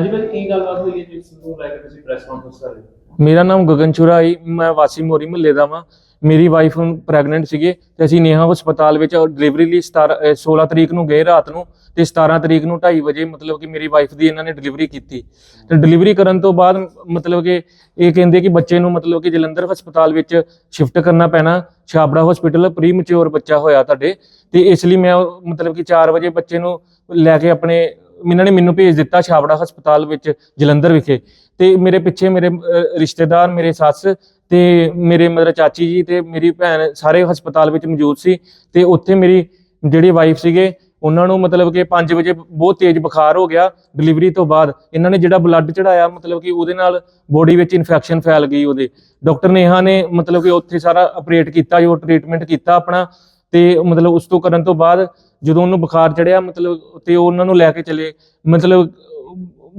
ਹਾਂਜੀ ਭਾਜੀ, ਕੀ ਗੱਲਬਾਤ ਹੋਈ ਹੈ ਜਿਸ ਨੂੰ ਲੈ ਕੇ ਤੁਸੀਂ ਪ੍ਰੈਸ ਕਾਨਫਰੰਸ ਕਰ ਰਹੇ ਹੋ? ਮੇਰਾ ਨਾਮ ਗਗਨ ਚੁਰਾ ਮੈਂ ਵਾਸੀ ਮੋਰੀ ਮਹੱਲੇ ਦਾ ਵਾਂ। ਮੇਰੀ ਵਾਈਫ ਹੁਣ ਪ੍ਰੈਗਨੈਂਟ ਸੀਗੇ ਤੇ ਅਸੀਂ ਨੇਹਾ ਹਸਪਤਾਲ ਵਿੱਚ ਡਿਲੀਵਰੀ ਲਈ 17 ਅਹ 16 ਤਰੀਕ ਨੂੰ ਗਏ ਰਾਤ ਨੂੰ ਤੇ 17 ਤਰੀਕ ਨੂੰ 2:30 ਵਜੇ ਮਤਲਬ ਕਿ ਮੇਰੀ ਵਾਈਫ ਦੀ ਇਹਨਾਂ ਨੇ ਡਿਲੀਵਰੀ ਕੀਤੀ। ਤੇ ਡਿਲੀਵਰੀ ਕਰਨ ਤੋਂ ਬਾਅਦ ਮਤਲਬ ਕਿ ਇਹ ਕਹਿੰਦੇ ਕਿ ਬੱਚੇ ਨੂੰ ਮਤਲਬ ਕਿ ਜਲੰਧਰ ਹਸਪਤਾਲ ਵਿੱਚ ਸ਼ਿਫਟ ਕਰਨਾ ਪੈਣਾ। ਛਾਬੜਾ ਹਸਪੀਟਲ ਪ੍ਰੀ ਬੱਚਾ ਹੋਇਆ ਤੁਹਾਡੇ। ਤੇ ਇਸ ਲਈ ਮੈਂ ਉਹ ਮਤਲਬ ਕਿ 4 ਵਜੇ ਬੱਚੇ ਨੂੰ ਲੈ ਕੇ ਆਪਣੇ ਇਹਨਾਂ ਨੇ ਮੈਨੂੰ ਭੇਜ ਦਿੱਤਾ ਛਾਬੜਾ ਹਸਪਤਾਲ ਵਿੱਚ, ਜਲੰਧਰ ਵਿਖੇ। ਤੇ ਮੇਰੇ ਪਿੱਛੇ ਮੇਰੇ ਰਿਸ਼ਤੇਦਾਰ, ਮੇਰੇ ਸੱਸ ਤੇ ਮੇਰੇ ਮਤਲਬ ਚਾਚੀ ਜੀ ਤੇ ਮੇਰੀ ਭੈਣ ਸਾਰੇ ਹਸਪਤਾਲ ਵਿੱਚ ਮੌਜੂਦ ਸੀ ਤੇ ਉੱਥੇ ਮੇਰੀ ਜਿਹੜੀ ਵਾਈਫ ਸੀਗੇ, ਉਹਨਾਂ ਨੂੰ ਮਤਲਬ ਕਿ 5 ਵਜੇ ਬਹੁਤ ਤੇਜ਼ ਬੁਖਾਰ ਹੋ ਗਿਆ ਡਿਲੀਵਰੀ ਤੋਂ ਬਾਅਦ। ਇਹਨਾਂ ਨੇ ਜਿਹੜਾ ਬਲੱਡ ਚੜਾਇਆ ਮਤਲਬ ਕਿ ਉਹਦੇ ਨਾਲ ਬੋਡੀ ਵਿੱਚ ਇਨਫੈਕਸ਼ਨ ਫੈਲ ਗਈ ਉਹਦੇ। ਡਾਕਟਰ ਨੇਹਾ ਨੇ ਮਤਲਬ ਕਿ ਉੱਥੇ ਸਾਰਾ ਆਪਰੇਟ ਕੀਤਾ, ਜੋ ਟ੍ਰੀਟਮੈਂਟ ਕੀਤਾ ਆਪਣਾ ਤੇ ਮਤਲਬ ਉਸ ਤੋਂ ਕਰਨ ਤੋਂ ਬਾਅਦ ਜਦੋਂ ਉਹਨੂੰ ਬੁਖਾਰ ਚੜਿਆ, ਮਤਲਬ ਤੇ ਉਹਨਾਂ ਨੂੰ ਲੈ ਕੇ ਚਲੇ। ਮਤਲਬ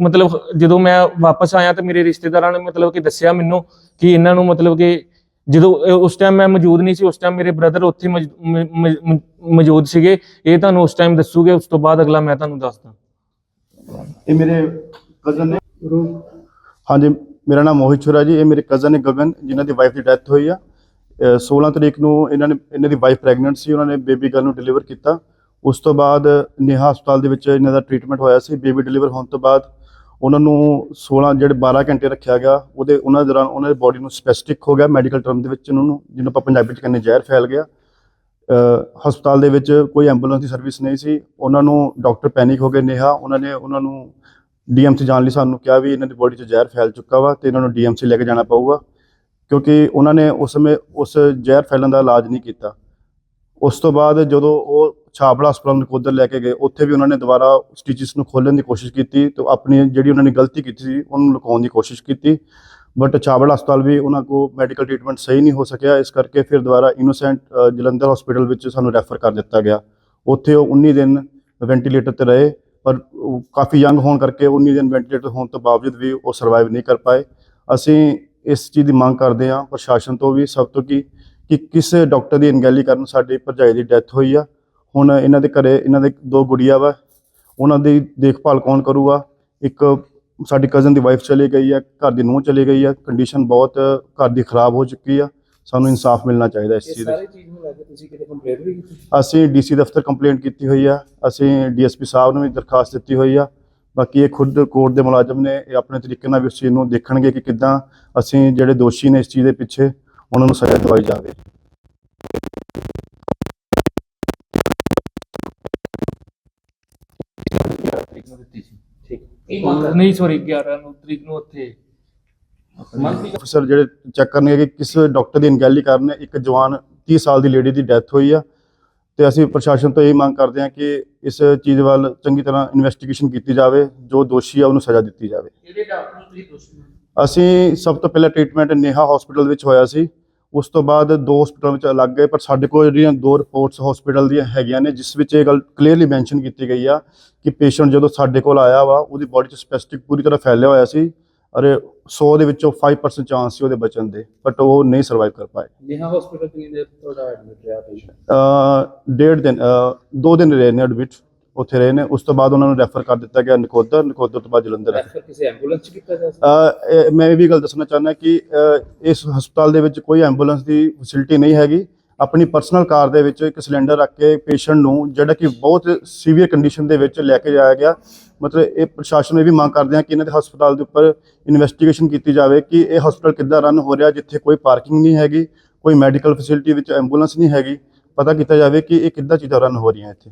ਮਤਲਬ ਜਦੋਂ ਮੈਂ ਵਾਪਸ ਆਇਆ ਤੇ ਮੇਰੇ ਰਿਸ਼ਤੇਦਾਰਾਂ ਨੇ ਮਤਲਬ ਕਿ ਦੱਸਿਆ ਮੈਨੂੰ ਕਿ ਇਹਨਾਂ ਨੂੰ ਮਤਲਬ ਕਿ ਜਦੋਂ ਉਸ ਟਾਈਮ ਮੈਂ ਮੌਜੂਦ ਨਹੀਂ ਸੀ, ਉਸ ਟਾਈਮ ਮੇਰੇ ਬ੍ਰਦਰ ਉੱਥੇ ਮੌਜੂਦ ਸੀਗੇ। ਇਹ ਤੁਹਾਨੂੰ ਉਸ ਟਾਈਮ ਦੱਸੂਗੇ, ਉਸ ਤੋਂ ਬਾਅਦ ਅਗਲਾ ਮੈਂ ਤੁਹਾਨੂੰ ਦੱਸਦਾ। ਇਹ ਮੇਰੇ ਕਜ਼ਨ ਨੇ। ਹਾਂਜੀ, ਮੇਰਾ ਨਾਮ ਮੋਹਿਤ ਛੁਰਾ ਜੀ। ਇਹ ਮੇਰੇ ਕਜ਼ਨ ਨੇ ਗਗਨ, ਜਿਨ੍ਹਾਂ ਦੀ ਵਾਈਫ ਦੀ ਡੈਥ ਹੋਈ ਆ। ਅਹ 16 ਤਰੀਕ ਨੂੰ ਇਹਨਾਂ ਨੇ, ਇਹਨਾਂ ਦੀ ਵਾਈਫ ਪ੍ਰੈਗਨੈਂਟ ਸੀ। ਉਹਨਾਂ ਨੇ ਬੇਬੀ ਗਰਲ ਨੂੰ ਡਿਲੀਵਰ ਕੀਤਾ। ਉਸ ਤੋਂ ਬਾਅਦ ਨੇਹਾ ਹਸਪਤਾਲ ਦੇ ਵਿੱਚ ਇਹਨਾਂ ਦਾ ਟ੍ਰੀਟਮੈਂਟ ਹੋਇਆ ਸੀ ਬੇਬੀ ਡਿਲੀਵਰ ਹੋਣ ਤੋਂ ਬਾਅਦ ਉਹਨਾਂ ਨੂੰ 16 ਜਿਹੜੇ 12 ਘੰਟੇ ਰੱਖਿਆ ਗਿਆ, ਉਹਦੇ, ਉਹਨਾਂ ਦੌਰਾਨ ਉਹਨਾਂ ਦੀ ਬੋਡੀ ਨੂੰ ਸਪੈਸਟਿਕ ਹੋ ਗਿਆ ਮੈਡੀਕਲ ਟਰਮ ਦੇ ਵਿੱਚ ਉਹਨਾਂ ਨੂੰ ਜਿਹਨੂੰ ਆਪਾਂ ਪੰਜਾਬੀ ਚ ਕਹਿੰਦੇ ਜ਼ਹਿਰ ਫੈਲ ਗਿਆ। ਹਸਪਤਾਲ ਦੇ ਵਿੱਚ ਕੋਈ ਐਂਬੂਲੈਂਸ ਦੀ ਸਰਵਿਸ ਨਹੀਂ ਸੀ, ਉਹਨਾਂ ਨੂੰ ਡਾਕਟਰ ਪੈਨਿਕ ਹੋ ਗਏ ਨੇਹਾ, ਉਹਨਾਂ ਨੇ ਉਹਨਾਂ ਨੂੰ ਡੀਐਮਸੀ ਜਾਣ ਲਈ ਸਾਨੂੰ ਕਿਹਾ ਵੀ ਇਹਨਾਂ ਦੀ ਬੋਡੀ 'ਚ ਜ਼ਹਿਰ ਫੈਲ ਚੁੱਕਾ ਵਾ ਤੇ ਇਹਨਾਂ ਨੂੰ ਡੀਐਮਸੀ ਲੈ ਕੇ ਜਾਣਾ ਪਊਗਾ, ਕਿਉਂਕਿ ਉਹਨਾਂ ਨੇ ਉਸ ਸਮੇਂ, ਉਸ ਜ਼ਹਿਰ ਫੈਲਣ ਦਾ ਇਲਾਜ ਨਹੀਂ ਕੀਤਾ। ਉਸ ਤੋਂ ਬਾਅਦ ਜਦੋਂ ਉਹ ਛਾਬੜਾ ਹਸਪਤਾਲ ਨਕੋਦਰ ਲੈ ਕੇ ਗਏ। ਉੱਥੇ ਵੀ ਉਹਨਾਂ ਨੇ ਦੁਬਾਰਾ ਸਟਿਚਸ ਨੂੰ ਖੋਲਣ ਦੀ ਕੋਸ਼ਿਸ਼ ਕੀਤੀ ਤੇ ਆਪਣੀ ਜਿਹੜੀ ਉਹਨਾਂ ਨੇ ਗਲਤੀ ਕੀਤੀ ਸੀ, ਉਹਨੂੰ ਲੁਕਾਉਣ ਦੀ ਕੋਸ਼ਿਸ਼ ਕੀਤੀ। ਬਟ ਛਾਬੜਾ ਹਸਪਤਾਲ ਵੀ ਉਹਨਾਂ ਕੋ ਮੈਡੀਕਲ ਟ੍ਰੀਟਮੈਂਟ ਸਹੀ ਨਹੀਂ ਹੋ ਸਕਿਆ। ਇਸ ਕਰਕੇ ਫਿਰ ਦੁਬਾਰਾ ਇਨੋਸੈਂਟ ਜਲੰਧਰ ਹਸਪੀਟਲ ਵਿੱਚ ਸਾਨੂੰ ਰੈਫਰ ਕਰ ਦਿੱਤਾ ਗਿਆ। ਉੱਥੇ ਉਹ 19 ਦਿਨ ਵੈਂਟੀਲੇਟਰ ਤੇ ਰਹੇ, ਪਰ ਉਹ ਕਾਫੀ ਯੰਗ ਹੋਣ ਕਰਕੇ 19 ਦਿਨ ਵੈਂਟੀਲੇਟਰ ਹੋਣ ਤੋਂ ਬਾਵਜੂਦ ਵੀ ਉਹ ਸਰਵਾਈਵ ਨਹੀਂ ਕਰ ਪਾਏ। ਅਸੀਂ ਇਸ ਚੀਜ਼ ਦੀ ਮੰਗ ਕਰਦੇ ਹਾਂ ਪ੍ਰਸ਼ਾਸਨ ਤੋਂ ਵੀ ਸਭ ਤੋਂ ਕਿ ਕਿ ਕਿਸ ਡਾਕਟਰ ਦੀ ਅਣਗਹਿਲੀ ਕਾਰਨ ਸਾਡੀ ਭਰਜਾਈ ਦੀ ਡੈਥ ਹੋਈ ਆ। ਹੁਣ ਇਹਨਾਂ ਦੇ ਘਰੇ ਇਹਨਾਂ ਦੇ ਦੋ ਗੁੜੀਆ ਵਾ ਉਹਨਾਂ ਦੀ ਦੇਖਭਾਲ ਕੌਣ ਕਰੂਗਾ? ਇੱਕ ਸਾਡੀ ਕਜ਼ਨ ਦੀ ਵਾਈਫ ਚਲੀ ਗਈ ਆ ਘਰ ਦੀ ਨੂੰਹ ਚਲੀ ਗਈ ਆ ਕੰਡੀਸ਼ਨ ਬਹੁਤ ਘਰ ਦੀ ਖਰਾਬ ਹੋ ਚੁੱਕੀ ਆ ਸਾਨੂੰ ਇਨਸਾਫ ਮਿਲਣਾ ਚਾਹੀਦਾ ਇਸ ਚੀਜ਼ ਦਾ ਸਾਰੀ ਚੀਜ਼ ਨੂੰ ਲੈ ਕੇ ਤੁਸੀਂ ਕਿਤੇ ਕੰਪਲੇਂਟ ਵੀ ਕੀਤੀ? ਅਸੀਂ ਡੀਸੀ ਦਫ਼ਤਰ ਕੰਪਲੇਂਟ ਕੀਤੀ ਹੋਈ ਆ ਅਸੀਂ ਡੀਐਸਪੀ ਸਾਹਿਬ ਨੂੰ ਵੀ ਦਰਖਾਸਤ ਦਿੱਤੀ ਹੋਈ ਆ ਬਾਕੀ ਇਹ ਖੁਦ ਕੋਰਟ ਦੇ ਮੁਲਾਜ਼ਮ ਨੇ ਇਹ ਆਪਣੇ ਤਰੀਕੇ ਨਾਲ ਵੀ ਉਸ ਚੀਜ਼ ਨੂੰ ਦੇਖਣਗੇ ਕਿ ਕਿੱਦਾਂ ਅਸੀਂ ਜਿਹੜੇ ਦੋਸ਼ੀ ਨੇ ਇਸ ਚੀਜ਼ ਦੇ ਪਿੱਛੇ ਉਹਨਾਂ ਨੂੰ ਸਜ਼ਾ ਦਿਵਾਈ ਜਾਵੇ। ਮੰਗ ਕਰ ਨਹੀਂ ਸੌਰੀ 11 ਨੂੰ ਤਰੀਕ ਨੂੰ ਉੱਥੇ। ਮੰਗ ਅਫਸਰ ਜਿਹੜੇ ਚੈੱਕ ਕਰਨਗੇ ਕਿ ਕਿਸ ਡਾਕਟਰ ਦੀ ਅਣਗਹਿਲੀ ਕਾਰਨ ਇੱਕ ਜਵਾਨ 30 ਸਾਲ ਦੀ ਲੇਡੀ ਦੀ ਡੈਥ ਹੋਈ ਆ ਤੇ ਅਸੀਂ ਪ੍ਰਸ਼ਾਸਨ ਤੋਂ ਇਹ ਮੰਗ ਕਰਦੇ ਹਾਂ ਕਿ ਇਸ ਚੀਜ਼ ਵੱਲ ਚੰਗੀ ਤਰ੍ਹਾਂ ਇਨਵੈਸਟੀਗੇਸ਼ਨ ਕੀਤੀ ਜਾਵੇ ਜੋ ਦੋਸ਼ੀ ਆ ਉਹਨੂੰ ਸਜ਼ਾ ਦਿੱਤੀ ਜਾਵੇ। ਇਹਦੇ ਡਾਕਟਰ ਨੂੰ ਤੁਸੀਂ ਦੋਸ਼ੀ ਅਸੀਂ ਸਭ ਤੋਂ ਪਹਿਲਾਂ ਟ੍ਰੀਟਮੈਂਟ ਨੇਹਾ ਹਸਪੀਟਲ ਵਿੱਚ ਹੋਇਆ ਸੀ। ਉਸ ਤੋਂ ਬਾਅਦ ਦੋ ਹਸਪੀਟਲਾਂ ਵਿੱਚ ਅਲੱਗ ਗਏ ਪਰ ਸਾਡੇ ਕੋਲ ਜਿਹੜੀਆਂ ਦੋ ਰਿਪੋਰਟਸ ਹਸਪੀਟਲ ਦੀਆਂ ਹੈਗੀਆਂ ਨੇ ਜਿਸ ਵਿੱਚ ਇਹ ਗੱਲ ਕਲੀਅਰਲੀ ਮੈਂਸ਼ਨ ਕੀਤੀ ਗਈ ਆ ਕਿ ਪੇਸ਼ੈਂਟ ਜਦੋਂ ਸਾਡੇ ਕੋਲ ਆਇਆ ਵਾ ਉਹਦੀ ਬਾਡੀ 'ਚ ਸਪੈਸਟਿਕ ਪੂਰੀ ਤਰ੍ਹਾਂ ਫੈਲਿਆ ਹੋਇਆ ਸੀ ਅਰੇ 100 ਦੇ ਵਿੱਚੋਂ 5% ਚਾਂਸ ਸੀ ਉਹਦੇ ਬਚਣ ਦੇ ਬਟ ਉਹ ਨਹੀਂ ਸਰਵਾਈਵ ਕਰ ਪਾਏ। ਨੇਹਾ ਹਸਪੀਟਲ ਕਿੰਨੀ ਦੇਰ ਤੁਹਾਡਾ ਐਡਮਿਟ ਰਿਹਾ ਪੇਸ਼ੈਂਟ ਅ ਡੇਢ ਦਿਨ ਦੋ ਦਿਨ ਰਹੇ ਨੇ ਐਡਮਿਟ ਉੱਥੇ ਰਹੇ ਨੇ। ਉਸ ਤੋਂ ਬਾਅਦ ਉਹਨਾਂ ਨੂੰ ਰੈਫਰ ਕਰ ਦਿੱਤਾ ਗਿਆ ਨਕੋਦਰ। ਨਕੋਦਰ ਤੋਂ ਬਾਅਦ ਜਲੰਧਰ ਰੈਫਰ ਕਿਸੇ ਐਂਬੂਲੈਂਸ ਚ ਕੀਤਾ ਗਿਆ ਸੀ ਅ, ਇਹ- ਮੈਂ ਇਹ ਵੀ ਗੱਲ ਦੱਸਣਾ ਚਾਹੁੰਦਾ ਕਿ ਇਸ ਹਸਪਤਾਲ ਦੇ ਵਿੱਚ ਕੋਈ ਐਂਬੂਲੈਂਸ ਦੀ ਫੈਸਿਲਿਟੀ ਨਹੀਂ ਹੈਗੀ। ਆਪਣੀ ਪਰਸਨਲ ਕਾਰ ਦੇ ਵਿੱਚ ਇੱਕ ਸਿਲੰਡਰ ਰੱਖ ਕੇ ਪੇਸ਼ੈਂਟ ਨੂੰ ਜਿਹੜਾ ਕਿ ਬਹੁਤ ਸੀਵੀਅਰ ਕੰਡੀਸ਼ਨ ਦੇ ਵਿੱਚ ਲੈ ਕੇ ਜਾਇਆ ਗਿਆ। ਮਤਲਬ ਇਹ ਪ੍ਰਸ਼ਾਸਨ ਨੂੰ ਇਹ ਵੀ ਮੰਗ ਕਰਦੇ ਹਾਂ ਕਿ ਇਹਨਾਂ ਦੇ ਹਸਪਤਾਲ ਦੇ ਉੱਪਰ ਇਨਵੈਸਟੀਗੇਸ਼ਨ ਕੀਤੀ ਜਾਵੇ ਕਿ ਇਹ ਹਸਪਤਾਲ ਕਿੱਦਾਂ ਰਨ ਹੋ ਰਿਹਾ ਜਿੱਥੇ ਕੋਈ ਪਾਰਕਿੰਗ ਨਹੀਂ ਹੈਗੀ ਕੋਈ ਮੈਡੀਕਲ ਫੈਸਿਲਿਟੀ ਵਿੱਚ ਐਂਬੂਲੈਂਸ ਨਹੀਂ ਹੈਗੀ। ਪਤਾ ਕੀਤਾ ਜਾਵੇ ਕਿ ਇਹ ਕਿੱਦਾਂ ਚੀਜ਼ਾਂ ਰਨ ਹੋ ਰਹੀਆਂ ਇੱਥੇ।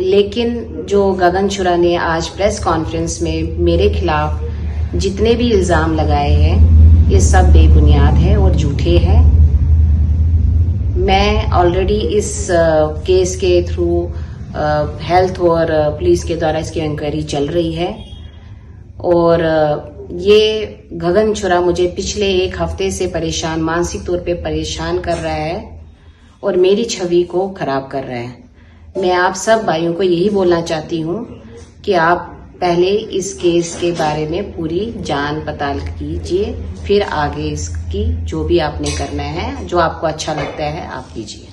लेकिन जो गगन छुरा ने आज प्रेस कॉन्फ्रेंस में मेरे खिलाफ जितने भी इल्ज़ाम लगाए हैं, ये सब बेबुनियाद है और झूठे हैं। मैं ऑलरेडी इस केस के थ्रू हेल्थ और पुलिस के द्वारा इसकी इंक्वायरी चल रही है। और ये गगन छुरा मुझे पिछले एक हफ़्ते से परेशान, मानसिक तौर पे परेशान कर रहा है और मेरी छवि को खराब कर रहा है। मैं आप सब भाइयों को यही बोलना चाहती हूँ कि आप पहले इस केस के बारे में पूरी जान पताल कीजिए, फिर आगे इसकी जो भी आपने करना है, जो आपको अच्छा लगता है, आप कीजिए।